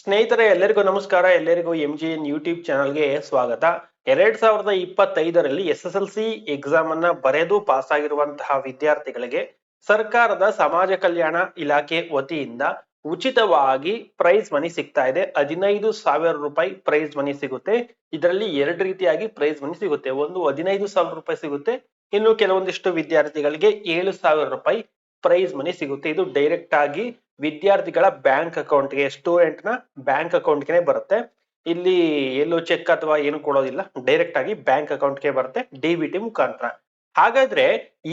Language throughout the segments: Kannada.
ಸ್ನೇಹಿತರೆ, ಎಲ್ಲರಿಗೂ ನಮಸ್ಕಾರ. ಎಲ್ಲರಿಗೂ ಎಂ ಜಿ ಎನ್ ಯೂಟ್ಯೂಬ್ ಚಾನಲ್ಗೆ ಸ್ವಾಗತ. ಎರಡ್ ಸಾವಿರದ ಇಪ್ಪತ್ತೈದರಲ್ಲಿ S S L C exam ಅನ್ನ ಬರೆದು ಪಾಸ್ ಆಗಿರುವಂತಹ ವಿದ್ಯಾರ್ಥಿಗಳಿಗೆ ಸರ್ಕಾರದ ಸಮಾಜ ಕಲ್ಯಾಣ ಇಲಾಖೆ ವತಿಯಿಂದ ಉಚಿತವಾಗಿ ಪ್ರೈಸ್ ಮನಿ ಸಿಗ್ತಾ ಇದೆ. ಹದಿನೈದು ಸಾವಿರ ರೂಪಾಯಿ ಪ್ರೈಸ್ ಮನಿ ಸಿಗುತ್ತೆ. ಇದರಲ್ಲಿ ಎರಡು ರೀತಿಯಾಗಿ ಪ್ರೈಸ್ ಮನಿ ಸಿಗುತ್ತೆ. ಒಂದು ಹದಿನೈದು ಸಾವಿರ ರೂಪಾಯಿ ಸಿಗುತ್ತೆ. ಇನ್ನು ಕೆಲವೊಂದಿಷ್ಟು ವಿದ್ಯಾರ್ಥಿಗಳಿಗೆ ಏಳು ಸಾವಿರ ರೂಪಾಯಿ ಪ್ರೈಸ್ ಮನಿ ಸಿಗುತ್ತೆ. ಇದು ಡೈರೆಕ್ಟ್ ಆಗಿ ವಿದ್ಯಾರ್ಥಿಗಳ ಬ್ಯಾಂಕ್ ಅಕೌಂಟ್ಗೆ ಸ್ಟೂಡೆಂಟ್ನ ಬ್ಯಾಂಕ್ ಅಕೌಂಟ್ಗೆ ಬರುತ್ತೆ. ಇಲ್ಲಿ ಎಲ್ಲೂ ಚೆಕ್ ಅಥವಾ ಏನು ಕೊಡೋದಿಲ್ಲ. ಡೈರೆಕ್ಟ್ ಆಗಿ ಬ್ಯಾಂಕ್ ಅಕೌಂಟ್ಗೆ ಬರುತ್ತೆ ಡಿಬಿಟಿ ಮುಖಾಂತರ. ಹಾಗಾದ್ರೆ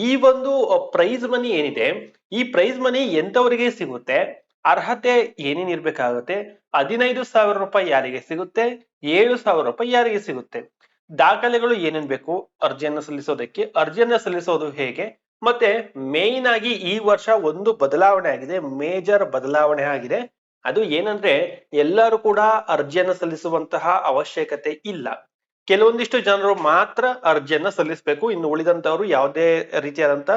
ಈ ಒಂದು ಪ್ರೈಸ್ ಮನಿ ಏನಿದೆ, ಈ ಪ್ರೈಸ್ ಮನಿ ಎಂತವರಿಗೆ ಸಿಗುತ್ತೆ? ಅರ್ಹತೆ ಏನೇನ್ ಇರ್ಬೇಕಾಗುತ್ತೆ? ಹದಿನೈದು ಸಾವಿರ ರೂಪಾಯಿ ಯಾರಿಗೆ ಸಿಗುತ್ತೆ? ಏಳು ಸಾವಿರ ರೂಪಾಯಿ ಯಾರಿಗೆ ಸಿಗುತ್ತೆ? ದಾಖಲೆಗಳು ಏನೇನ್ ಬೇಕು? ಅರ್ಜಿಯನ್ನು ಸಲ್ಲಿಸೋದಕ್ಕೆ, ಅರ್ಜಿಯನ್ನ ಸಲ್ಲಿಸೋದು ಹೇಗೆ? ಮತ್ತೆ ಮೇನ್ ಆಗಿ ಈ ವರ್ಷ ಒಂದು ಬದಲಾವಣೆ ಆಗಿದೆ, ಮೇಜರ್ ಬದಲಾವಣೆ ಆಗಿದೆ. ಅದು ಏನಂದ್ರೆ ಎಲ್ಲರೂ ಕೂಡ ಅರ್ಜಿಯನ್ನ ಸಲ್ಲಿಸುವಂತಹ ಅವಶ್ಯಕತೆ ಇಲ್ಲ. ಕೆಲವೊಂದಿಷ್ಟು ಜನರು ಮಾತ್ರ ಅರ್ಜಿಯನ್ನ ಸಲ್ಲಿಸಬೇಕು. ಇನ್ನು ಉಳಿದಂತವರು ಯಾವುದೇ ರೀತಿಯಾದಂತ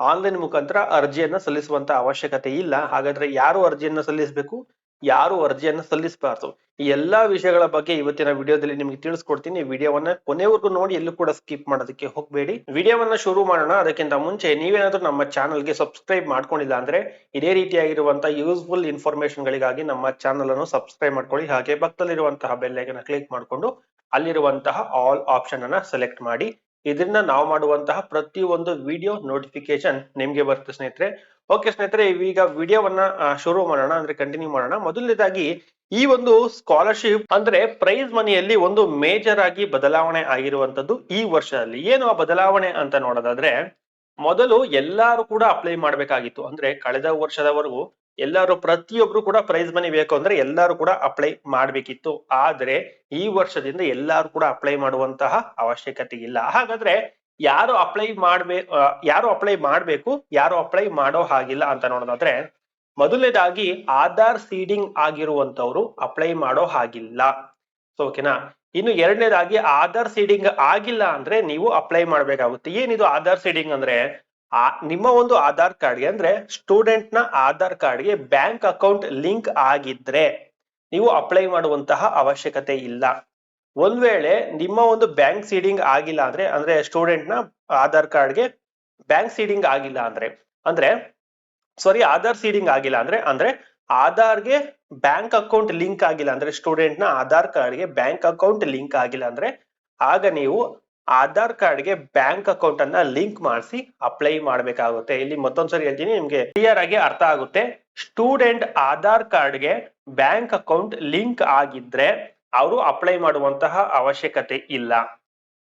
ಆನ್ಲೈನ್ ಮುಖಾಂತರ ಅರ್ಜಿಯನ್ನ ಸಲ್ಲಿಸುವಂತ ಅವಶ್ಯಕತೆ ಇಲ್ಲ. ಹಾಗಾದ್ರೆ ಯಾರು ಅರ್ಜಿಯನ್ನ ಸಲ್ಲಿಸಬೇಕು? ಯಾರು ಅರ್ಜಿಯನ್ನು ಸಲ್ಲಿಸಬಾರ್ದು. ಈ ಎಲ್ಲಾ ವಿಷಯಗಳ ಬಗ್ಗೆ ಇವತ್ತಿನ ವಿಡಿಯೋದಲ್ಲಿ ನಿಮ್ಗೆ ತಿಳಿಸ್ಕೊಡ್ತೀನಿ. ವಿಡಿಯೋವನ್ನ ಕೊನೆವರೆಗೂ ನೋಡಿ, ಎಲ್ಲೂ ಕೂಡ ಸ್ಕಿಪ್ ಮಾಡೋದಕ್ಕೆ ಹೋಗಬೇಡಿ. ವಿಡಿಯೋವನ್ನ ಶುರು ಮಾಡೋಣ. ಅದಕ್ಕಿಂತ ಮುಂಚೆ ನೀವೇನಾದ್ರೂ ನಮ್ಮ ಚಾನಲ್ಗೆ ಸಬ್ಸ್ಕ್ರೈಬ್ ಮಾಡ್ಕೊಂಡಿಲ್ಲ ಅಂದ್ರೆ ಇದೇ ರೀತಿಯಾಗಿರುವಂತಹ ಯೂಸ್ಫುಲ್ ಇನ್ಫಾರ್ಮೇಶನ್ ಗಳಿಗಾಗಿ ನಮ್ಮ ಚಾನಲ್ ಅನ್ನು ಸಬ್ಸ್ಕ್ರೈಬ್ ಮಾಡ್ಕೊಳ್ಳಿ. ಹಾಗೆ ಪಕ್ಕದಲ್ಲಿರುವಂತಹ ಬೆಲ್ ಐಕನ್ ಕ್ಲಿಕ್ ಮಾಡಿಕೊಂಡು ಅಲ್ಲಿರುವಂತಹ ಆಲ್ ಆಪ್ಷನ್ ಅನ್ನ ಸೆಲೆಕ್ಟ್ ಮಾಡಿ. ಇದರಿಂದ ನಾವು ಮಾಡುವಂತಹ ಪ್ರತಿಯೊಂದು ವಿಡಿಯೋ ನೋಟಿಫಿಕೇಶನ್ ನಿಮ್ಗೆ ಬರುತ್ತೆ ಸ್ನೇಹಿತರೆ. ಓಕೆ ಸ್ನೇಹಿತರೆ, ಈಗ ವಿಡಿಯೋವನ್ನ ಶುರು ಮಾಡೋಣ, ಅಂದ್ರೆ ಕಂಟಿನ್ಯೂ ಮಾಡೋಣ. ಮೊದಲನೇದಾಗಿ, ಈ ಒಂದು ಸ್ಕಾಲರ್ಶಿಪ್ ಅಂದ್ರೆ ಪ್ರೈಸ್ ಮನಿಯಲ್ಲಿ ಒಂದು ಮೇಜರ್ ಆಗಿ ಬದಲಾವಣೆ ಆಗಿರುವಂತದ್ದು ಈ ವರ್ಷದಲ್ಲಿ. ಏನು ಆ ಬದಲಾವಣೆ ಅಂತ ನೋಡೋದಾದ್ರೆ, ಮೊದಲು ಎಲ್ಲಾರು ಕೂಡ ಅಪ್ಲೈ ಮಾಡ್ಬೇಕಾಗಿತ್ತು. ಅಂದ್ರೆ ಕಳೆದ ವರ್ಷದವರೆಗೂ ಎಲ್ಲಾರು, ಪ್ರತಿಯೊಬ್ರು ಕೂಡ ಪ್ರೈಸ್ ಮನಿ ಬೇಕು ಅಂದ್ರೆ ಎಲ್ಲಾರು ಕೂಡ ಅಪ್ಲೈ ಮಾಡ್ಬೇಕಿತ್ತು. ಆದ್ರೆ, ಈ ವರ್ಷದಿಂದ ಎಲ್ಲಾರು ಕೂಡ ಅಪ್ಲೈ ಮಾಡುವಂತಹ ಅವಶ್ಯಕತೆ ಇಲ್ಲ. ಹಾಗಾದ್ರೆ ಯಾರು ಅಪ್ಲೈ ಮಾಡ್ಬೇ ಯಾರು ಅಪ್ಲೈ ಮಾಡ್ಬೇಕು, ಯಾರು ಅಪ್ಲೈ ಮಾಡೋ ಹಾಗಿಲ್ಲ ಅಂತ ನೋಡೋದಾದ್ರೆ, ಮೊದಲನೇದಾಗಿ ಆಧಾರ್ ಸೀಡಿಂಗ್ ಆಗಿರುವಂತವ್ರು ಅಪ್ಲೈ ಮಾಡೋ ಹಾಗಿಲ್ಲ. ಸೊ ಓಕೆನಾ ಇನ್ನು ಎರಡನೇದಾಗಿ ಆಧಾರ್ ಸೀಡಿಂಗ್ ಆಗಿಲ್ಲ ಅಂದ್ರೆ ನೀವು ಅಪ್ಲೈ ಮಾಡ್ಬೇಕಾಗುತ್ತೆ. ಏನಿದು ಆಧಾರ್ ಸೀಡಿಂಗ್ ಅಂದ್ರೆ? ಆ, ನಿಮ್ಮ ಒಂದು ಆಧಾರ್ ಕಾರ್ಡ್ಗೆ ಅಂದ್ರೆ ಸ್ಟೂಡೆಂಟ್ನ ಆಧಾರ್ ಕಾರ್ಡ್ಗೆ ಬ್ಯಾಂಕ್ ಅಕೌಂಟ್ ಲಿಂಕ್ ಆಗಿದ್ರೆ ನೀವು ಅಪ್ಲೈ ಮಾಡುವಂತಹ ಅವಶ್ಯಕತೆ ಇಲ್ಲ. ಒಂದ್ ವೇಳೆ ನಿಮ್ಮ ಒಂದು ಬ್ಯಾಂಕ್ ಸೀಡಿಂಗ್ ಆಗಿಲ್ಲ ಅಂದ್ರೆ ಅಂದ್ರೆ ಸ್ಟೂಡೆಂಟ್ನ ಆಧಾರ್ ಕಾರ್ಡ್ಗೆ ಬ್ಯಾಂಕ್ ಸೀಡಿಂಗ್ ಆಗಿಲ್ಲ ಅಂದ್ರೆ ಅಂದ್ರೆ ಸಾರಿ ಆಧಾರ್ ಸೀಡಿಂಗ್ ಆಗಿಲ್ಲ ಅಂದ್ರೆ ಅಂದ್ರೆ ಆಧಾರ್ಗೆ ಬ್ಯಾಂಕ್ ಅಕೌಂಟ್ ಲಿಂಕ್ ಆಗಿಲ್ಲ ಅಂದ್ರೆ ಸ್ಟೂಡೆಂಟ್ನ ಆಧಾರ್ ಕಾರ್ಡ್ಗೆ ಬ್ಯಾಂಕ್ ಅಕೌಂಟ್ ಲಿಂಕ್ ಆಗಿಲ್ಲ ಅಂದ್ರೆ, ಆಗ ನೀವು ಆಧಾರ್ ಕಾರ್ಡ್ಗೆ ಬ್ಯಾಂಕ್ ಅಕೌಂಟ್ ಅನ್ನ ಲಿಂಕ್ ಮಾಡಿಸಿ ಅಪ್ಲೈ ಮಾಡ್ಬೇಕಾಗುತ್ತೆ. ಇಲ್ಲಿ ಮತ್ತೊಂದ್ಸರಿ ಹೇಳ್ತೀನಿ, ನಿಮ್ಗೆ ಕ್ಲಿಯರ್ ಆಗಿ ಅರ್ಥ ಆಗುತ್ತೆ. ಸ್ಟೂಡೆಂಟ್ ಆಧಾರ್ ಕಾರ್ಡ್ಗೆ ಬ್ಯಾಂಕ್ ಅಕೌಂಟ್ ಲಿಂಕ್ ಆಗಿದ್ರೆ ಅವರು ಅಪ್ಲೈ ಮಾಡುವಂತಹ ಅವಶ್ಯಕತೆ ಇಲ್ಲ.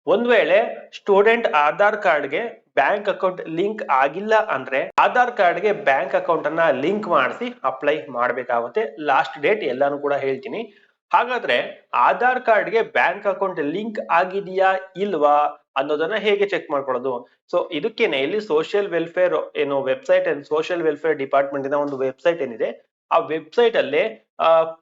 ಒಂದ್ ವೇಳೆ ಸ್ಟೂಡೆಂಟ್ ಆಧಾರ್ ಕಾರ್ಡ್ಗೆ ಬ್ಯಾಂಕ್ ಅಕೌಂಟ್ ಲಿಂಕ್ ಆಗಿಲ್ಲ ಅಂದ್ರೆ ಆಧಾರ್ ಕಾರ್ಡ್ಗೆ ಬ್ಯಾಂಕ್ ಅಕೌಂಟ್ ಅನ್ನ ಲಿಂಕ್ ಮಾಡಿಸಿ ಅಪ್ಲೈ ಮಾಡಬೇಕಾಗುತ್ತೆ. ಲಾಸ್ಟ್ ಡೇಟ್ ಎಲ್ಲಾನು ಕೂಡ ಹೇಳ್ತೀನಿ. ಹಾಗಾದ್ರೆ ಆಧಾರ್ ಕಾರ್ಡ್ಗೆ ಬ್ಯಾಂಕ್ ಅಕೌಂಟ್ ಲಿಂಕ್ ಆಗಿದೆಯಾ ಇಲ್ವಾ ಅನ್ನೋದನ್ನ ಹೇಗೆ ಚೆಕ್ ಮಾಡ್ಕೊಳ್ಳೋದು? ಸೊ ಇದಕ್ಕೇನೆ ಇಲ್ಲಿ ಸೋಷಿಯಲ್ ವೆಲ್ಫೇರ್ ಏನು ವೆಬ್ಸೈಟ್ ಸೋಷಿಯಲ್ ವೆಲ್ಫೇರ್ ಡಿಪಾರ್ಟ್ಮೆಂಟ್ ಇಂದ ಒಂದು ವೆಬ್ಸೈಟ್ ಏನಿದೆ ಆ ವೆಬ್ಸೈಟ್ ಅಲ್ಲಿ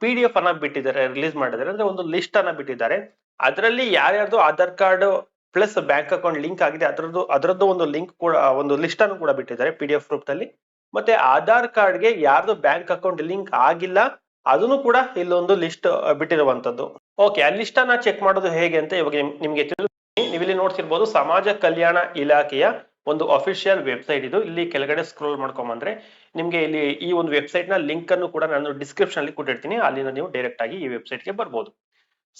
ಪಿ ಡಿ ಎಫ್ ಅನ್ನ ಬಿಟ್ಟಿದ್ದಾರೆ ರಿಲೀಸ್ ಮಾಡಿದ್ದಾರೆ. ಅಂದ್ರೆ ಒಂದು ಲಿಸ್ಟ್ ಅನ್ನ ಬಿಟ್ಟಿದ್ದಾರೆ. ಅದರಲ್ಲಿ ಯಾರ್ಯಾರ್ದು Aadhaar card plus bank account link ಆಗಿದೆ, ಅದರದ್ದು ಅದರದ್ದು ಒಂದು ಲಿಂಕ್ ಕೂಡ, ಒಂದು ಲಿಸ್ಟ್ ಅನ್ನು ಕೂಡ ಬಿಟ್ಟಿದ್ದಾರೆ ಪಿ ಡಿ ಎಫ್ ರೂಪದಲ್ಲಿ ಮತ್ತೆ ಆಧಾರ್ ಕಾರ್ಡ್ಗೆ ಯಾರ್ದು ಬ್ಯಾಂಕ್ ಅಕೌಂಟ್ ಲಿಂಕ್ ಆಗಿಲ್ಲ, ಅದನ್ನು ಕೂಡ ಇಲ್ಲೊಂದು ಲಿಸ್ಟ್ ಬಿಟ್ಟಿರುವಂತದ್ದು ಓಕೆ ಆ ಲಿಸ್ಟ್ ಅನ್ನ ಚೆಕ್ ಮಾಡೋದು ಹೇಗೆ ಅಂತ ಇವಾಗ ನಿಮ್- ನಿಮ್ಗೆ ತಿಳಿಸ್ತೀನಿ. ನೀವು ಇಲ್ಲಿ ನೋಡ್ತಿರ್ಬೋದು ಸಮಾಜ ಕಲ್ಯಾಣ ಇಲಾಖೆಯ ಒಂದು ಅಫಿಷಿಯಲ್ ವೆಬ್ಸೈಟ್ ಇದು. ಇಲ್ಲಿ ಕೆಳಗಡೆ ಸ್ಕ್ರೋಲ್ ಮಾಡ್ಕೊಂಬಂದ್ರೆ ನಿಮ್ಗೆ ಇಲ್ಲಿ ಈ ಒಂದು ವೆಬ್ಸೈಟ್ನ ಲಿಂಕ್ ಅನ್ನು ಕೂಡ ನಾನು ಡಿಸ್ಕ್ರಿಪ್ಷನ್ ಅಲ್ಲಿ ಕೊಟ್ಟಿರ್ತೀನಿ. ಅಲ್ಲಿಂದ ನೀವು ಡೈರೆಕ್ಟ್ ಆಗಿ ಈ ವೆಬ್ಸೈಟ್ಗೆ ಬರ್ಬೋದು.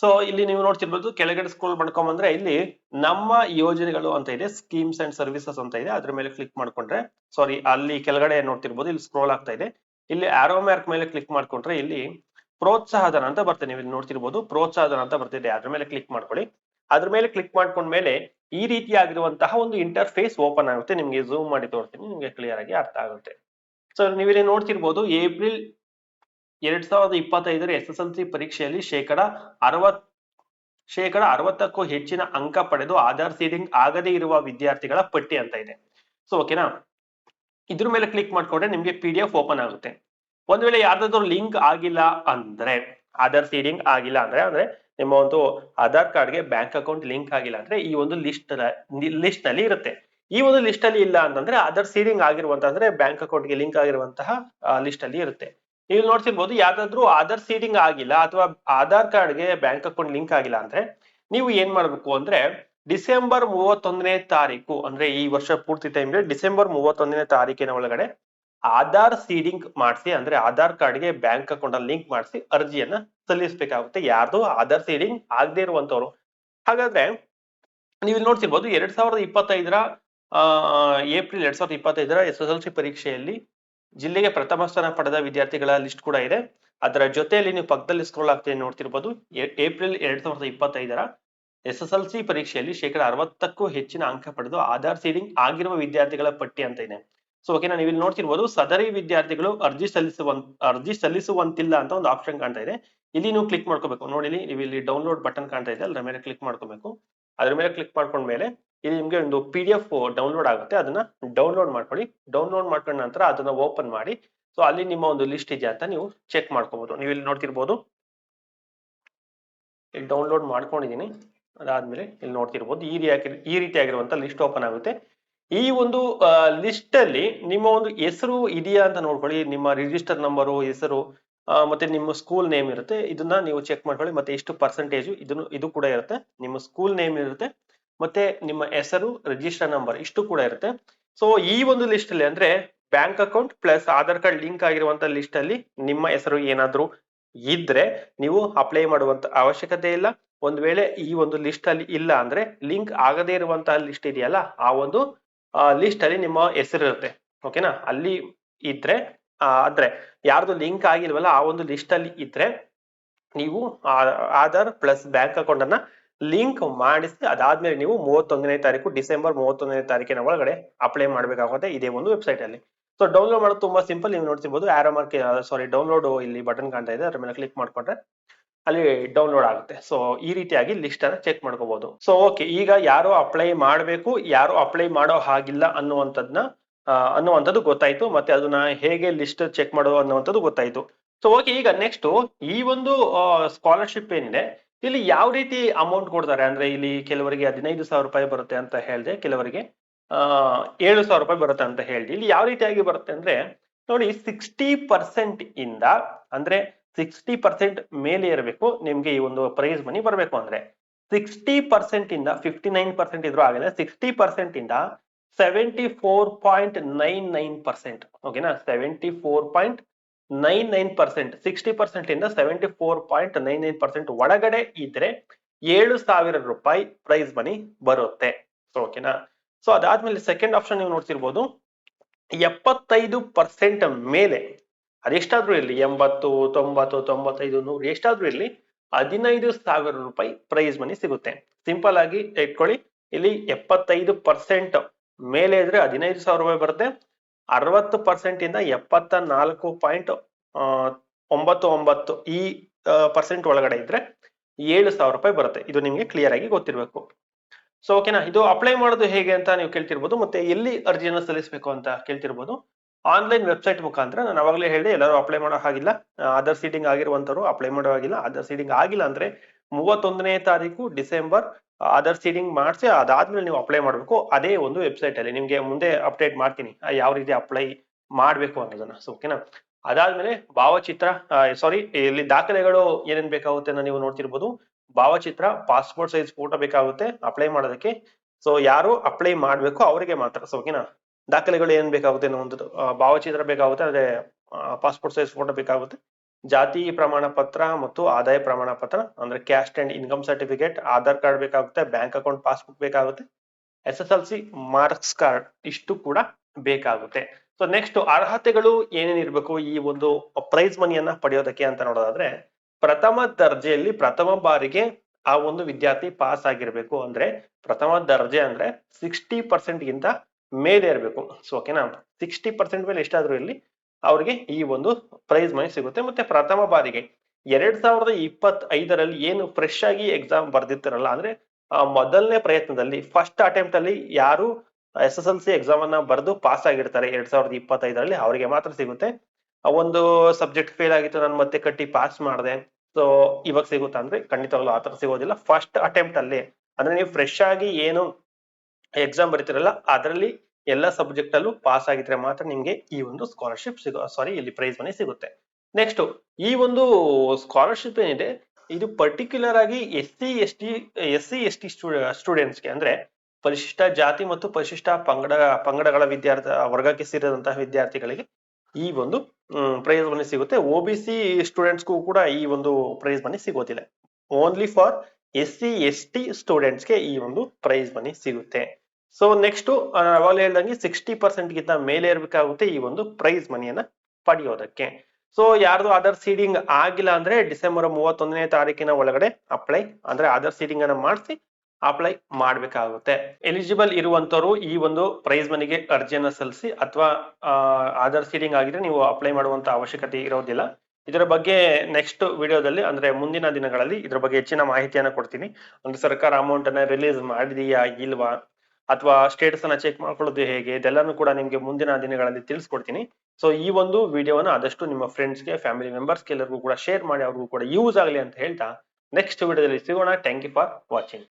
ಸೊ ಇಲ್ಲಿ ನೀವು ನೋಡ್ತಿರ್ಬೋದು, ಕೆಳಗಡೆ ಸ್ಕ್ರೋಲ್ ಮಾಡ್ಕೊಂಬಂದ್ರೆ ಇಲ್ಲಿ ನಮ್ಮ ಯೋಜನೆಗಳು ಅಂತ ಇದೆ ಸ್ಕೀಮ್ಸ್ ಅಂಡ್ ಸರ್ವಿಸಸ್ ಅಂತ ಇದೆ. ಅದ್ರ ಮೇಲೆ ಕ್ಲಿಕ್ ಮಾಡ್ಕೊಂಡ್ರೆ ಸಾರಿ ಅಲ್ಲಿ ಕೆಳಗಡೆ ನೋಡ್ತಿರ್ಬೋದು, ಇಲ್ಲಿ ಸ್ಕ್ರೋಲ್ ಆಗ್ತಾ ಇದೆ. ಇಲ್ಲಿ ಆರೋ ಮಾರ್ಕ್ ಮೇಲೆ ಕ್ಲಿಕ್ ಮಾಡ್ಕೊಂಡ್ರೆ ಇಲ್ಲಿ ಪ್ರೋತ್ಸಾಹಧನ ಅಂತ ಬರ್ತದೆ. ನೀವು ಇಲ್ಲಿ ನೋಡ್ತಿರ್ಬೋದು, ಪ್ರೋತ್ಸಾಹಧನ ಅಂತ ಬರ್ತಿದೆ. ಅದ್ರ ಮೇಲೆ ಕ್ಲಿಕ್ ಮಾಡ್ಕೊಳ್ಳಿ. ಅದ್ರ ಮೇಲೆ ಕ್ಲಿಕ್ ಮಾಡ್ಕೊಂಡ್ಮೇಲೆ ಈ ರೀತಿಯಾಗಿರುವಂತಹ ಒಂದು ಇಂಟರ್ಫೇಸ್ ಓಪನ್ ಆಗುತ್ತೆ. ನಿಮ್ಗೆ ಝೂಮ್ ಮಾಡಿ ತೋರಿಸ್ತೀನಿ, ನಿಮ್ಗೆ ಕ್ಲಿಯರ್ ಆಗಿ ಅರ್ಥ ಆಗುತ್ತೆ. ಸೊ ನೀವಿಲ್ಲಿ ನೋಡ್ತಿರ್ಬೋದು ಏಪ್ರಿಲ್ ಎರಡ್ ಸಾವಿರದ ಇಪ್ಪತ್ತೈದರ ಎಸ್ ಎಸ್ ಎಲ್ ಸಿ ಪರೀಕ್ಷೆಯಲ್ಲಿ ಶೇಕಡ ಅರವತ್, ಶೇಕಡ ಅರವತ್ತಕ್ಕೂ ಹೆಚ್ಚಿನ ಅಂಕ ಪಡೆದು ಆಧಾರ್ ಸೀಡಿಂಗ್ ಆಗದೇ ಇರುವ ವಿದ್ಯಾರ್ಥಿಗಳ ಪಟ್ಟಿ ಅಂತ ಇದೆ. ಸೊ ಓಕೆನಾ ಇದ್ರ ಮೇಲೆ ಕ್ಲಿಕ್ ಮಾಡ್ಕೊಂಡ್ರೆ ನಿಮ್ಗೆ ಪಿ ಡಿ ಎಫ್ ಓಪನ್ ಆಗುತ್ತೆ. ಒಂದ್ ವೇಳೆ ಯಾರ್ದಾದ್ರು ಲಿಂಕ್ ಆಗಿಲ್ಲ ಅಂದ್ರೆ, ಆಧಾರ್ ಸೀಡಿಂಗ್ ಆಗಿಲ್ಲ ಅಂದ್ರೆ ಅಂದ್ರೆ ನಿಮ್ಮ ಒಂದು ಆಧಾರ್ ಕಾರ್ಡ್ಗೆ ಬ್ಯಾಂಕ್ ಅಕೌಂಟ್ ಲಿಂಕ್ ಆಗಿಲ್ಲ ಅಂದ್ರೆ ಈ ಒಂದು ಲಿಸ್ಟ್ ಲಿಸ್ಟ್ನಲ್ಲಿ ಇರುತ್ತೆ. ಈ ಒಂದು ಲಿಸ್ಟ್ ಅಲ್ಲಿ ಇಲ್ಲ ಅಂತಂದ್ರೆ ಆಧಾರ್ ಸೀಡಿಂಗ್ ಆಗಿರುವಂತಂದ್ರೆ ಬ್ಯಾಂಕ್ ಅಕೌಂಟ್ಗೆ ಲಿಂಕ್ ಆಗಿರುವಂತಹ ಲಿಸ್ಟ್ ಅಲ್ಲಿ ಇರುತ್ತೆ. ನೀವು ನೋಡ್ತಿರ್ಬೋದು ಯಾವ್ದಾದ್ರು ಆಧಾರ್ ಸೀಡಿಂಗ್ ಆಗಿಲ್ಲ ಅಥವಾ ಆಧಾರ್ ಕಾರ್ಡ್ಗೆ ಬ್ಯಾಂಕ್ ಅಕೌಂಟ್ ಲಿಂಕ್ ಆಗಿಲ್ಲ ಅಂದ್ರೆ ನೀವು ಏನ್ ಮಾಡ್ಬೇಕು ಅಂದ್ರೆ ಡಿಸೆಂಬರ್ ಮೂವತ್ತೊಂದನೇ ತಾರೀಕು ಅಂದ್ರೆ ಈ ವರ್ಷ ಪೂರ್ತಿ ಟೈಮ್ ಡಿಸೆಂಬರ್ ಮೂವತ್ತೊಂದನೇ ತಾರೀಕಿನ ಒಳಗಡೆ ಆಧಾರ್ ಸೀಡಿಂಗ್ ಮಾಡಿಸಿ, ಅಂದ್ರೆ ಆಧಾರ್ ಕಾರ್ಡ್ಗೆ ಬ್ಯಾಂಕ್ ಅಕೌಂಟ್ ಅಲ್ಲಿ ಲಿಂಕ್ ಮಾಡಿಸಿ ಅರ್ಜಿಯನ್ನ ಸಲ್ಲಿಸಬೇಕಾಗುತ್ತೆ. ಯಾರ್ದು ಆಧಾರ್ ಸೀಡಿಂಗ್ ಆಗದೆ ಇರುವಂತವ್ರು ಹಾಗಾದ್ರೆ ನೀವು ಇಲ್ಲಿ ನೋಡ್ತಿರ್ಬೋದು, ಎರಡ್ ಸಾವಿರದ ಇಪ್ಪತ್ತೈದರ ಏಪ್ರಿಲ್ ಎರಡ್ ಸಾವಿರದ ಇಪ್ಪತ್ತೈದರ ಎಸ್ ಎಸ್ ಎಲ್ ಸಿ ಪರೀಕ್ಷೆಯಲ್ಲಿ ಜಿಲ್ಲೆಗೆ ಪ್ರಥಮ ಸ್ಥಾನ ಪಡೆದ ವಿದ್ಯಾರ್ಥಿಗಳ ಲಿಸ್ಟ್ ಕೂಡ ಇದೆ. ಅದರ ಜೊತೆಯಲ್ಲಿ ನೀವು ಪಕ್ಕದಲ್ಲಿ ಸ್ಕ್ರೋಲ್ ಆಗ್ತೀನಿ ನೋಡ್ತಿರ್ಬೋದು ಏಪ್ರಿಲ್ ಎರಡ್ ಸಾವಿರದ ಇಪ್ಪತ್ತೈದರ ಎಸ್ ಎಸ್ ಎಲ್ ಸಿ ಪರೀಕ್ಷೆಯಲ್ಲಿ ಶೇಕಡ ಅರವತ್ತಕ್ಕೂ ಹೆಚ್ಚಿನ ಅಂಕ ಪಡೆದು ಆಧಾರ್ ಸೀಡಿಂಗ್ ಆಗಿರುವ ವಿದ್ಯಾರ್ಥಿಗಳ ಪಟ್ಟಿ ಅಂತ ಇದೆ. ಸೊ ಓಕೆನಾ ನಾನು ಇಲ್ಲಿ ನೋಡ್ತಿರ್ಬೋದು. ಸದರಿ ವಿದ್ಯಾರ್ಥಿಗಳು ಅರ್ಜಿ ಸಲ್ಲಿಸುವ, ಅರ್ಜಿ ಸಲ್ಲಿಸುವಂತಿಲ್ಲ ಅಂತ ಒಂದು ಆಪ್ಷನ್ ಕಾಣ್ತಾ ಇದೆ. ಇಲ್ಲಿ ನೀವು ಕ್ಲಿಕ್ ಮಾಡ್ಕೋಬೇಕು. ನೋಡಿ ನೀವು ಇಲ್ಲಿ ಡೌನ್ಲೋಡ್ ಬಟನ್ ಕಾಣ್ತಾ ಇದೆ. ಅದರ ಮೇಲೆ ಕ್ಲಿಕ್ ಮಾಡ್ಕೋಬೇಕು. ಅದ್ರ ಮೇಲೆ ಕ್ಲಿಕ್ ಮಾಡ್ಕೊಂಡ್ಮೇಲೆ ಇಲ್ಲಿ ನಿಮಗೆ ಒಂದು ಪಿ ಡಿ ಎಫ್ ಡೌನ್ಲೋಡ್ ಆಗುತ್ತೆ. ಅದನ್ನ ಡೌನ್ಲೋಡ್ ಮಾಡ್ಕೊಳ್ಳಿ. ಡೌನ್ಲೋಡ್ ಮಾಡ್ಕೊಂಡ ನಂತರ ಅದನ್ನ ಓಪನ್ ಮಾಡಿ. ಸೊ ಅಲ್ಲಿ ನಿಮ್ಮ ಒಂದು ಲಿಸ್ಟ್ ಇದೆಯಾ ಅಂತ ನೀವು ಚೆಕ್ ಮಾಡ್ಕೋಬಹುದು ನೀವು ಇಲ್ಲಿ ನೋಡ್ತಿರ್ಬೋದು. ಇಲ್ಲಿ ಡೌನ್ಲೋಡ್ ಮಾಡ್ಕೊಂಡಿದ್ದೀನಿ. ಅದಾದ್ಮೇಲೆ ಇಲ್ಲಿ ನೋಡ್ತಿರ್ಬೋದು. ಈ ರೀತಿ ಈ ರೀತಿಯಾಗಿರುವಂತ ಲಿಸ್ಟ್ ಓಪನ್ ಆಗುತ್ತೆ. ಈ ಒಂದು ಲಿಸ್ಟ್ ಅಲ್ಲಿ ನಿಮ್ಮ ಒಂದು ಹೆಸರು ಇದೆಯಾ ಅಂತ ನೋಡ್ಕೊಳ್ಳಿ. ನಿಮ್ಮ ರಿಜಿಸ್ಟರ್ ನಂಬರು ಹೆಸರು ಮತ್ತೆ ನಿಮ್ಮ ಸ್ಕೂಲ್ ನೇಮ್ ಇರುತ್ತೆ. ಇದನ್ನ ನೀವು ಚೆಕ್ ಮಾಡ್ಕೊಳ್ಳಿ. ಮತ್ತೆ ಎಷ್ಟು ಪರ್ಸೆಂಟೇಜ್ ಇದನ್ನು, ಇದು ಕೂಡ ಇರುತ್ತೆ. ನಿಮ್ಮ ಸ್ಕೂಲ್ ನೇಮ್ ಇರುತ್ತೆ. ಮತ್ತೆ ನಿಮ್ಮ ಹೆಸರು ರಿಜಿಸ್ಟರ್ ನಂಬರ್ ಇಷ್ಟು ಕೂಡ ಇರುತ್ತೆ. ಸೊ ಈ ಒಂದು ಲಿಸ್ಟ್ ಅಲ್ಲಿ ಅಂದ್ರೆ bank account plus Aadhaar card link ಆಗಿರುವಂತ ಲಿಸ್ಟ್ ಅಲ್ಲಿ ನಿಮ್ಮ ಹೆಸರು ಏನಾದ್ರೂ ಇದ್ರೆ ನೀವು ಅಪ್ಲೈ ಮಾಡುವಂತ ಅವಶ್ಯಕತೆ ಇಲ್ಲ. ಒಂದ್ ವೇಳೆ ಈ ಒಂದು ಲಿಸ್ಟ್ ಅಲ್ಲಿ ಇಲ್ಲ ಅಂದ್ರೆ ಲಿಂಕ್ ಆಗದೇ ಇರುವಂತಹ ಲಿಸ್ಟ್ ಇದೆಯಲ್ಲ, ಆ ಒಂದು ಲಿಸ್ಟ್ ಅಲ್ಲಿ ನಿಮ್ಮ ಹೆಸರು ಇರುತ್ತೆ ಓಕೆನಾ ಅಲ್ಲಿ ಇದ್ರೆ ಅಂದ್ರೆ ಯಾರ್ದು ಲಿಂಕ್ ಆಗಿಲ್ವಲ್ಲ ಆ ಒಂದು ಲಿಸ್ಟ್ ಅಲ್ಲಿ ಇದ್ರೆ ನೀವು ಆ- ಆಧಾರ್ ಪ್ಲಸ್ ಬ್ಯಾಂಕ್ ಅಕೌಂಟ್ ಅನ್ನ ಲಿಂಕ್ ಮಾಡಿಸಿ, ಅದಾದ್ಮೇಲೆ ನೀವು ಮೂವತ್ತೊಂದನೇ ತಾರೀಕು, ಡಿಸೆಂಬರ್ ಮೂವತ್ತೊಂದನೇ ತಾರೀಕಿನ ಒಳಗಡೆ ಅಪ್ಲೈ ಮಾಡಬೇಕಾಗುತ್ತೆ ಇದೇ ಒಂದು ವೆಬ್ಸೈಟ್ ಅಲ್ಲಿ. ಸೊ ಡೌನ್ಲೋಡ್ ಮಾಡೋದು ತುಂಬಾ ಸಿಂಪಲ್ ನೀವು ನೋಡ್ತಿರ್ಬೋದು ಆರೋ ಮಾರ್ಕ್ ಸಾರಿ ಡೌನ್ಲೋಡ್ ಇಲ್ಲಿ ಬಟನ್ ಕಾಣ್ತಾ ಇದೆ, ಅದ್ರ ಮೇಲೆ ಕ್ಲಿಕ್ ಮಾಡ್ಕೊಂಡ್ರೆ ಅಲ್ಲಿ ಡೌನ್ಲೋಡ್ ಆಗುತ್ತೆ. ಸೊ ಈ ರೀತಿಯಾಗಿ ಲಿಸ್ಟ್ ಅನ್ನ ಚೆಕ್ ಮಾಡ್ಕೋಬಹುದು ಸೊ ಓಕೆ ಈಗ ಯಾರು ಅಪ್ಲೈ ಮಾಡಬೇಕು, ಯಾರು ಅಪ್ಲೈ ಮಾಡೋ ಹಾಗಿಲ್ಲ ಅನ್ನುವಂಥದ್ನ ಅನ್ನುವಂಥದ್ದು ಗೊತ್ತಾಯ್ತು, ಮತ್ತೆ ಅದನ್ನ ಹೇಗೆ ಲಿಸ್ಟ್ ಚೆಕ್ ಮಾಡೋದು ಅನ್ನುವಂಥದ್ದು ಗೊತ್ತಾಯ್ತು. ಸೊ ಓಕೆ ಈಗ ನೆಕ್ಸ್ಟ್ ಈ ಒಂದು ಸ್ಕಾಲರ್ಶಿಪ್ ಏನಿದೆ, ಇಲ್ಲಿ ಯಾವ ರೀತಿ ಅಮೌಂಟ್ ಕೊಡ್ತಾರೆ? ಅಂದ್ರೆ ಇಲ್ಲಿ ಕೆಲವರಿಗೆ ಹದಿನೈದು ಸಾವಿರ ರೂಪಾಯಿ ಬರುತ್ತೆ ಅಂತ ಹೇಳಿದೆ, ಕೆಲವರಿಗೆ ಏಳು ಸಾವಿರ ರೂಪಾಯಿ ಬರುತ್ತೆ ಅಂತ ಹೇಳಿ ಇಲ್ಲಿ ಯಾವ ರೀತಿಯಾಗಿ ಬರುತ್ತೆ ಅಂದ್ರೆ, ನೋಡಿ ಸಿಕ್ಸ್ಟಿ ಪರ್ಸೆಂಟ್ ಇಂದ, ಅಂದ್ರೆ ಸಿಕ್ಸ್ಟಿ ಪರ್ಸೆಂಟ್ ಮೇಲೆ ಇರಬೇಕು, ನಿಮ್ಗೆ ಈ ಒಂದು ಪ್ರೈಸ್ ಮನಿ ಬರಬೇಕು ಅಂದ್ರೆ. ಸಿಕ್ಸ್ಟಿ ಪರ್ಸೆಂಟ್ ಇಂದ ಫಿಫ್ಟಿ ನೈನ್ ಪರ್ಸೆಂಟ್ ಇದ್ರು ಆಗಲ್ಲ ಸಿಕ್ಸ್ಟಿ ಪರ್ಸೆಂಟ್ ಇಂದ seventy four point nine nine percent ಓಕೆನಾ seventy four point nine nine percent sixty percent ಇಂದ seventy four point nine nine percent ಒಳಗಡೆ ಇದ್ರೆ ಏಳು ಸಾವಿರ ರೂಪಾಯಿ ಪ್ರೈಸ್ ಮನಿ ಬರುತ್ತೆ ಸೊ ಓಕೆನಾ ಸೊ ಅದಾದ್ಮೇಲೆ ಸೆಕೆಂಡ್ ಆಪ್ಷನ್ ನೀವು ನೋಡ್ತಿರ್ಬೋದು, ಎಪ್ಪತ್ತೈದು ಪರ್ಸೆಂಟ್ ಮೇಲೆ ಅದೆಷ್ಟಾದ್ರೂ ಇರಲಿ, ಎಂಬತ್ತು, ತೊಂಬತ್ತು, ತೊಂಬತ್ತೈದು, ನೂರು, ಎಷ್ಟಾದ್ರೂ ಇರಲಿ, ಹದಿನೈದು ಸಾವಿರ ರೂಪಾಯಿ ಪ್ರೈಸ್ ಮನಿ ಸಿಗುತ್ತೆ. ಸಿಂಪಲ್ ಆಗಿ ಇಟ್ಕೊಳ್ಳಿ. ಇಲ್ಲಿ ಎಪ್ಪತ್ತೈದು ಪರ್ಸೆಂಟ್ ಮೇಲೆ ಇದ್ರೆ ಹದಿನೈದು ಸಾವಿರ ರೂಪಾಯಿ ಬರುತ್ತೆ. ಅರವತ್ತು ಪರ್ಸೆಂಟ್ ಇಂದ ಎಪ್ಪತ್ತ ನಾಲ್ಕು ಪಾಯಿಂಟ್ ಒಂಬತ್ತು ಒಂಬತ್ತು ಈ ಪರ್ಸೆಂಟ್ ಒಳಗಡೆ ಇದ್ರೆ ಏಳು ಸಾವಿರ ರೂಪಾಯಿ ಬರುತ್ತೆ. ಇದು ನಿಮ್ಗೆ ಕ್ಲಿಯರ್ ಆಗಿ ಗೊತ್ತಿರಬೇಕು. ಸೊ ಓಕೆನಾ ಇದು ಅಪ್ಲೈ ಮಾಡೋದು ಹೇಗೆ ಅಂತ ನೀವು ಕೇಳ್ತಿರ್ಬೋದು, ಮತ್ತೆ ಎಲ್ಲಿ ಅರ್ಜಿಯನ್ನು ಸಲ್ಲಿಸಬೇಕು ಅಂತ ಕೇಳ್ತಿರ್ಬೋದು ಆನ್ಲೈನ್ ವೆಬ್ಸೈಟ್ ಮುಖಾಂತರ ನಾನು ಅವಾಗಲೇ ಹೇಳಿದೆ, ಎಲ್ಲರೂ ಅಪ್ಲೈ ಮಾಡೋ ಹಾಗಿಲ್ಲ. ಅದರ್ ಸೀಟಿಂಗ್ ಆಗಿರುವಂತರು ಅಪ್ಲೈ ಮಾಡೋ ಹಾಗಿಲ್ಲ. ಅದರ್ ಸೀಟಿಂಗ್ ಆಗಿಲ್ಲ ಅಂದ್ರೆ ಮೂವತ್ತೊಂದನೇ ತಾರೀಕು ಡಿಸೆಂಬರ್ ಆಧಾರ್ ಸೀಡಿಂಗ್ ಮಾಡಿಸಿ, ಅದಾದ್ಮೇಲೆ ನೀವು ಅಪ್ಲೈ ಮಾಡಬೇಕು. ಅದೇ ಒಂದು ವೆಬ್ಸೈಟ್ ಅಲ್ಲಿ ನಿಮ್ಗೆ ಮುಂದೆ ಅಪ್ಡೇಟ್ ಮಾಡ್ತೀನಿ ಯಾವ ರೀತಿ ಅಪ್ಲೈ ಮಾಡಬೇಕು ಅನ್ನೋದನ್ನ. ಸೊ ಓಕೆನಾ ಅದಾದ್ಮೇಲೆ ಭಾವಚಿತ್ರ ಸಾರಿ ಇಲ್ಲಿ ದಾಖಲೆಗಳು ಏನೇನ್ ಬೇಕಾಗುತ್ತೆ ಅಂತ ನೀವು ನೋಡ್ತಿರ್ಬೋದು. ಭಾವಚಿತ್ರ ಪಾಸ್ಪೋರ್ಟ್ ಸೈಜ್ ಫೋಟೋ ಬೇಕಾಗುತ್ತೆ ಅಪ್ಲೈ ಮಾಡೋದಕ್ಕೆ. ಸೊ ಯಾರು ಅಪ್ಲೈ ಮಾಡಬೇಕು ಅವರಿಗೆ ಮಾತ್ರ. ಸೊ ಓಕೆನಾ ದಾಖಲೆಗಳು ಏನ್ ಬೇಕಾಗುತ್ತೆ ಒಂದು ಭಾವಚಿತ್ರ ಬೇಕಾಗುತ್ತೆ, ಅದೇ ಪಾಸ್ಪೋರ್ಟ್ ಸೈಜ್ ಫೋಟೋ ಬೇಕಾಗುತ್ತೆ. ಜಾತಿ, ಪ್ರಮಾಣ ಪತ್ರ ಮತ್ತು ಆದಾಯ ಪ್ರಮಾಣ ಪತ್ರ, ಅಂದ್ರೆ caste and income certificate Aadhaar card ಬೇಕಾಗುತ್ತೆ ಬ್ಯಾಂಕ್ ಅಕೌಂಟ್ ಪಾಸ್ಬುಕ್ ಬೇಕಾಗುತ್ತೆ S S L C marks card ಇಷ್ಟು ಕೂಡ ಬೇಕಾಗುತ್ತೆ. ಸೊ ನೆಕ್ಸ್ಟ್ ಅರ್ಹತೆಗಳು ಏನೇನ್ ಇರಬೇಕು? ಈ ಒಂದು ಪ್ರೈಸ್ ಮನಿಯನ್ನ ಪಡೆಯೋದಕ್ಕೆ ಅಂತ ನೋಡೋದಾದ್ರೆ, ಪ್ರಥಮ ದರ್ಜೆಯಲ್ಲಿ ಪ್ರಥಮ ಬಾರಿಗೆ ಆ ಒಂದು ವಿದ್ಯಾರ್ಥಿ ಪಾಸ್ ಆಗಿರ್ಬೇಕು. ಅಂದ್ರೆ ಪ್ರಥಮ ದರ್ಜೆ ಅಂದ್ರೆ ಸಿಕ್ಸ್ಟಿ ಪರ್ಸೆಂಟ್ ಗಿಂತ ಮೇಲೆ ಇರಬೇಕು. ಸೊ ಓಕೆನಾ ಸಿಕ್ಸ್ಟಿ ಪರ್ಸೆಂಟ್ ಮೇಲೆ ಎಷ್ಟಾದ್ರೂ ಇಲ್ಲಿ ಅವ್ರಿಗೆ ಈ ಒಂದು ಪ್ರೈಸ್ ಮನಿ ಸಿಗುತ್ತೆ. ಮತ್ತೆ ಪ್ರಥಮ ಬಾರಿಗೆ ಎರಡ್ ಸಾವಿರದ ಇಪ್ಪತ್ ಐದರಲ್ಲಿ ಏನು ಫ್ರೆಶ್ ಆಗಿ ಎಕ್ಸಾಮ್ ಬರ್ದಿರ್ತಾರಲ್ಲ, ಅಂದ್ರೆ ಮೊದಲನೇ ಪ್ರಯತ್ನದಲ್ಲಿ ಫಸ್ಟ್ ಅಟೆಂಪ್ಟ್ ಅಲ್ಲಿ ಯಾರು S S L C exam ಅನ್ನ ಬರೆದು ಪಾಸ್ ಆಗಿರ್ತಾರೆ ಎರಡ್ ಸಾವಿರದ ಇಪ್ಪತ್ತೈದರಲ್ಲಿ, ಅವರಿಗೆ ಮಾತ್ರ ಸಿಗುತ್ತೆ. ಒಂದು ಸಬ್ಜೆಕ್ಟ್ ಫೇಲ್ ಆಗಿತ್ತು, ನಾನು ಮತ್ತೆ ಕಟ್ಟಿ ಪಾಸ್ ಮಾಡಿದೆ. ಸೊ ಇವಾಗ ಸಿಗುತ್ತಾ ಅಂದ್ರೆ, ಖಂಡಿತವಾಗ್ಲೂ ಆತರ ಸಿಗೋದಿಲ್ಲ. ಫಸ್ಟ್ ಅಟೆಂಪ್ಟ್ ಅಲ್ಲಿ, ಅಂದ್ರೆ ನೀವು ಫ್ರೆಶ್ ಆಗಿ ಏನು ಎಕ್ಸಾಮ್ ಬರೀತಿರಲ್ಲ, ಅದರಲ್ಲಿ ಎಲ್ಲ ಸಬ್ಜೆಕ್ಟ್ ಅಲ್ಲೂ ಪಾಸ್ ಆಗಿದ್ರೆ ಮಾತ್ರ ನಿಮ್ಗೆ ಈ ಒಂದು ಸ್ಕಾಲರ್ಶಿಪ್ ಸಿಗೋ ಸಾರಿ ಇಲ್ಲಿ ಪ್ರೈಸ್ ಮನಿ ಸಿಗುತ್ತೆ. ನೆಕ್ಸ್ಟ್ ಈ ಒಂದು ಸ್ಕಾಲರ್ಶಿಪ್ ಏನಿದೆ, ಇದು ಪರ್ಟಿಕ್ಯುಲರ್ ಆಗಿ S C S T S C S T ಸ್ಟೂಡೆಂಟ್ಸ್ಗೆ ಅಂದ್ರೆ ಪರಿಶಿಷ್ಟ ಜಾತಿ ಮತ್ತು ಪರಿಶಿಷ್ಟ ಪಂಗಡ, ಪಂಗಡಗಳ ವಿದ್ಯಾರ್ಥಿ, ವರ್ಗಕ್ಕೆ ಸೇರಿದಂತಹ ವಿದ್ಯಾರ್ಥಿಗಳಿಗೆ ಈ ಒಂದು ಪ್ರೈಸ್ ಮನಿ ಸಿಗುತ್ತೆ. ಒ ಬಿ ಸಿ ಸ್ಟೂಡೆಂಟ್ಸ್ಗೂ ಕೂಡ ಈ ಒಂದು ಪ್ರೈಸ್ ಮನಿ ಸಿಗೋದಿಲ್ಲ. Only for S C S T ಸ್ಟೂಡೆಂಟ್ಸ್ಗೆ ಈ ಒಂದು ಪ್ರೈಸ್ ಮನಿ ಸಿಗುತ್ತೆ. ಸೊ ನೆಕ್ಸ್ಟ್ ಅವಾಗಲೇ ಹೇಳ್ದಂಗೆ ಸಿಕ್ಸ್ಟಿ ಪರ್ಸೆಂಟ್ ಗಿಂತ ಮೇಲೆ ಇರಬೇಕಾಗುತ್ತೆ ಈ ಒಂದು ಪ್ರೈಸ್ ಮನಿಯನ್ನ ಪಡೆಯೋದಕ್ಕೆ. ಸೊ ಯಾರ್ದು ಆಧಾರ್ ಸೀಡಿಂಗ್ ಆಗಿಲ್ಲ ಅಂದ್ರೆ ಡಿಸೆಂಬರ್ ಮೂವತ್ತೊಂದನೇ ತಾರೀಕಿನ ಒಳಗಡೆ ಅಪ್ಲೈ ಅಂದ್ರೆ ಆಧಾರ್ ಸೀಡಿಂಗ್ ಅನ್ನ ಮಾಡಿಸಿ ಅಪ್ಲೈ ಮಾಡಬೇಕಾಗುತ್ತೆ. ಎಲಿಜಿಬಲ್ ಇರುವಂತವರು ಈ ಒಂದು ಪ್ರೈಸ್ ಮನಿಗೆ ಅರ್ಜಿಯನ್ನ ಸಲ್ಲಿಸಿ ಅಥವಾ ಆಧಾರ್ ಸೀಡಿಂಗ್ ಆಗಿದ್ರೆ ನೀವು ಅಪ್ಲೈ ಮಾಡುವಂತ ಅವಶ್ಯಕತೆ ಇರೋದಿಲ್ಲ. ಇದರ ಬಗ್ಗೆ ನೆಕ್ಸ್ಟ್ ವಿಡಿಯೋದಲ್ಲಿ, ಅಂದ್ರೆ ಮುಂದಿನ ದಿನಗಳಲ್ಲಿ ಇದರ ಬಗ್ಗೆ ಹೆಚ್ಚಿನ ಮಾಹಿತಿಯನ್ನು ಕೊಡ್ತೀನಿ. ಅಂದ್ರೆ ಸರ್ಕಾರ ಅಮೌಂಟ್ ಅನ್ನ ರಿಲೀಸ್ ಮಾಡಿದೀಯಾ, ಇಲ್ವಾ? ಅಥವಾ ಸ್ಟೇಟಸ್ ಅನ್ನ ಚೆಕ್ ಮಾಡ್ಕೊಳ್ಳೋದು ಹೇಗೆ? ಇದೆಲ್ಲಾನು ಕೂಡ ನಿಮಗೆ ಮುಂದಿನ ದಿನಗಳಲ್ಲಿ ತಿಳಿಸ್ಕೊಡ್ತೀನಿ. ಸೊ ಈ ಒಂದು ವಿಡಿಯೋನ ಆದಷ್ಟು ನಿಮ್ಮ ಫ್ರೆಂಡ್ಸ್ಗೆ ಫ್ಯಾಮಿಲಿ ಮೆಂಬರ್ಸ್ಗೆ ಎಲ್ಲರಿಗೂ ಕೂಡ ಶೇರ್ ಮಾಡಿ ಅವ್ರಿಗೂ ಕೂಡ ಯೂಸ್ ಆಗಲಿ ಅಂತ ಹೇಳ್ತಾ ನೆಕ್ಸ್ಟ್ ವಿಡಿಯೋದಲ್ಲಿ ಸಿಗೋಣ. Thank you for watching